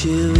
chill.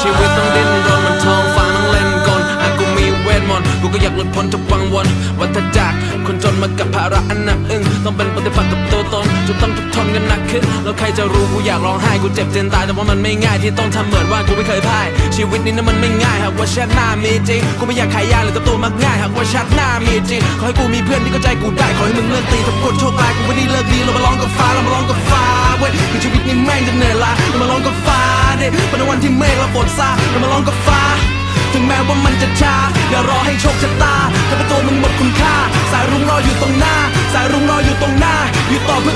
ชีวิตต้องดิ้นรนมันทองฟ้าต้องเล่นกลอากูมีเวทมนต์กูก็อยากหลุดพ้นจากวังวนวัฏจักรคนจนมากับภาระอันหนักอึ้งต้องเป็นปฏิบัติกับตัวตนจนต้องทุกทนกันหนักขึ้นแล้วใครจะรู้กูอยากร้องไห้กูเจ็บจนตายแต่ว่ามันไม่ง่ายที่ต้องทำเหมือนว่ากูไม่เคยพ่ายชีวิตนี้นั้มันไม่ง่ายหากว่าชาติหน้ามีจริงกูไม่อยากขายยาหรือกับตัวมักง่ายหากว่าชาติหน้ามีจริงขอให้กูมีเพื่อนที่เข้าใจกูได้ขอให้มึงเลิกตีทุกคนโชคลายกูวันนี้เลิกดีเรามาร้องกับฟ้าเรามาร้องกับฟ้าเว้ยคือชีวิตนี้แม่งจะเหนื่อยล้า นิทเป็นวันที่เมฆและฝนซาเรามาลองกับฟ้า ถึงแม้ว่ามันจะช้า อย่ารอให้โชคชะตาทำให้ตัวมึงหมดคุณค่า สายรุ้งรออยู่ตรงหน้า สายรุ้งรออยู่ตรงหน้า อยู่ต่อเพื่อ